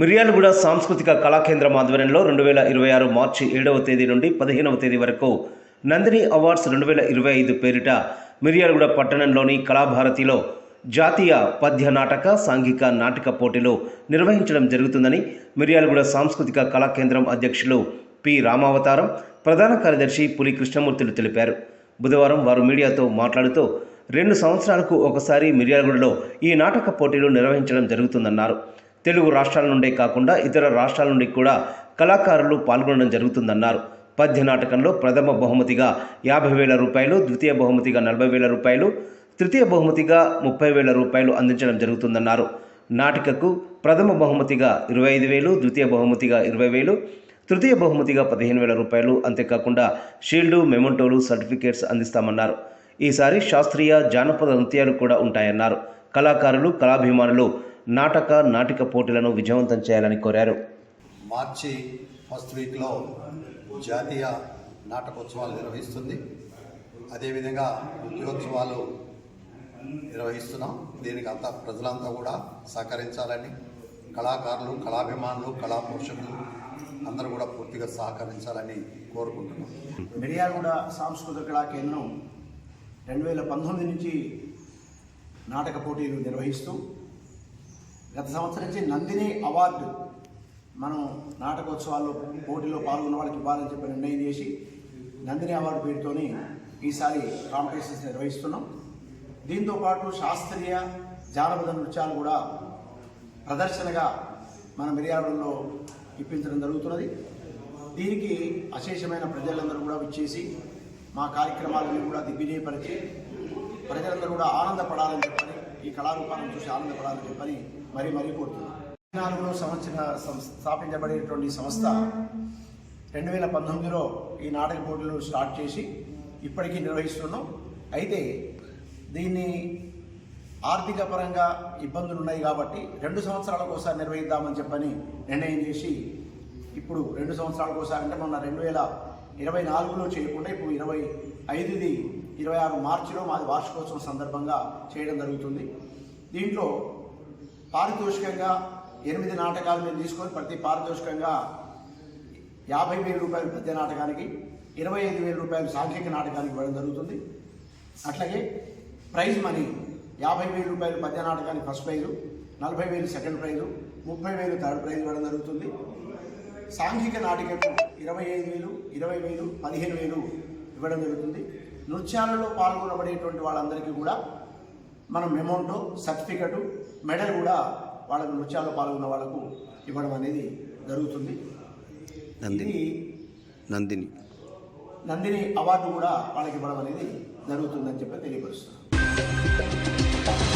మిర్యాలగూడ సాంస్కృతిక కళాకేంద్రం ఆధ్వర్యంలో రెండు వేల ఇరవై ఆరు మార్చి ఏడవ తేదీ నుండి పదిహేనవ తేదీ వరకు నందిని అవార్డ్స్ రెండు వేల ఇరవై ఐదు పేరిట మిర్యాలగూడ పట్టణంలోని కళాభారతిలో జాతీయ పద్య నాటక సాంఘిక నాటక పోటీలు నిర్వహించడం జరుగుతుందని మిర్యాలగూడ సాంస్కృతిక కళాకేంద్రం అధ్యక్షులు పి. రామావతారం ప్రధాన కార్యదర్శి పులి కృష్ణమూర్తులు తెలిపారు. బుధవారం వారు మీడియాతో మాట్లాడుతూ రెండు సంవత్సరాలకు ఒకసారి మిర్యాలగూడలో ఈ నాటక పోటీలు నిర్వహించడం జరుగుతుందన్నారు. తెలుగు రాష్ట్రాల నుండే కాకుండా ఇతర రాష్ట్రాల నుండి కూడా కళాకారులు పాల్గొనడం జరుగుతుందన్నారు. పద్య నాటకంలో ప్రథమ బహుమతిగా యాభై వేల రూపాయలు ద్వితీయ బహుమతిగా నలభై వేల రూపాయలు తృతీయ బహుమతిగా ముప్పై వేల రూపాయలు అందించడం జరుగుతుందన్నారు. నాటికకు ప్రథమ బహుమతిగా ఇరవై ఐదు వేలు ద్వితీయ బహుమతిగా ఇరవై వేలు తృతీయ బహుమతిగా పదిహేను వేల రూపాయలు అంతేకాకుండా షీల్డు మెమోంటోలు సర్టిఫికేట్స్ అందిస్తామన్నారు. ఈసారి శాస్త్రీయ జానపద నృత్యాలు కూడా ఉంటాయన్నారు. కళాకారులు కళాభిమానులు నాటక నాటిక పోటీలను విజయవంతం చేయాలని కోరారు. మార్చి ఫస్ట్ వీక్లో జాతీయ నాటకోత్సవాలు నిర్వహిస్తుంది. అదేవిధంగా నృత్యోత్సవాలు నిర్వహిస్తున్నాం. దీనికి అంతా ప్రజలంతా కూడా సహకరించాలని కళాకారులు కళాభిమానులు కళా పోషకులు అందరూ కూడా పూర్తిగా సహకరించాలని కోరుకుంటున్నాం. మిర్యాలగూడ సాంస్కృతిక కళా కేంద్రం రెండు వేల పంతొమ్మిది నుంచి నాటక పోటీలు నిర్వహిస్తూ గత సంవత్సరం నుంచి నందిని అవార్డు మనం నాటకోత్సవాల్లో పోటీలో పాల్గొన్న వాళ్ళకి ఇవ్వాలని చెప్పి నిర్ణయం చేసి నందిని అవార్డు పేరుతోని ఈసారి కాంపిటీషన్స్ నిర్వహిస్తున్నాం. దీంతో పాటు శాస్త్రీయ జానపద నృత్యాలు కూడా ప్రదర్శనగా మన మిర్యాలగూడలో ఇప్పించడం జరుగుతున్నది. దీనికి అశేషమైన ప్రజలందరూ కూడా విచ్చేసి మా కార్యక్రమాలను కూడా దిగ్విజయపరిచి ప్రజలందరూ కూడా ఆనందపడాలని చెప్పని ఈ కళారూపాలను చూసి ఆనందపడాలని చెప్పని మరీ మరీ కోరుతున్నాను నాలుగులో సంవత్సర సం- స్థాపించబడేటువంటి సంస్థ రెండు వేల పంతొమ్మిదిలో ఈ నాటక పోటీలు స్టార్ట్ చేసి ఇప్పటికీ నిర్వహిస్తున్నాం. అయితే దీన్ని ఆర్థిక పరంగా ఇబ్బందులు ఉన్నాయి కాబట్టి రెండు సంవత్సరాలకు ఒకసారి నిర్వహిద్దామని చెప్పని నిర్ణయం చేసి ఇప్పుడు రెండు సంవత్సరాలకు ఒకసారి అంటే మొన్న రెండు వేల ఇరవై నాలుగులో చేయకుండా ఇప్పుడు ఇరవై ఐదుది ఇరవై ఆరు మార్చిలో మాది వార్షికోత్సవం సందర్భంగా చేయడం జరుగుతుంది. దీంట్లో పారితోషికంగా ఎనిమిది నాటకాలు మేము తీసుకొని ప్రతి పారితోషికంగా యాభై వేల రూపాయలు పద్య నాటకానికి ఇరవై ఐదు వేల రూపాయలు సాంఘిక నాటకానికి ఇవ్వడం జరుగుతుంది. అట్లాగే ప్రైజ్ మనీ యాభై వేల రూపాయలు పద్య నాటకానికి ఫస్ట్ ప్రైజు నలభై వేలు సెకండ్ ప్రైజు ముప్పై వేలు థర్డ్ ప్రైజ్ ఇవ్వడం జరుగుతుంది. సాంఘిక నాటికకు ఇరవై ఐదు వేలు ఇరవై వేలు పదిహేను వేలు ఇవ్వడం జరుగుతుంది. నృత్యాలలో పాల్గొనబడేటువంటి వాళ్ళందరికీ కూడా మనం మెమౌంటో సర్టిఫికెట్ మెడల్ కూడా వాళ్ళకు నృత్యాల్లో పాల్గొన్న వాళ్ళకు ఇవ్వడం అనేది జరుగుతుంది. నందిని. నందిని. నందిని అవార్డు కూడా వాళ్ళకి ఇవ్వడం అనేది జరుగుతుందని చెప్పి తెలియపరుస్తున్నాను.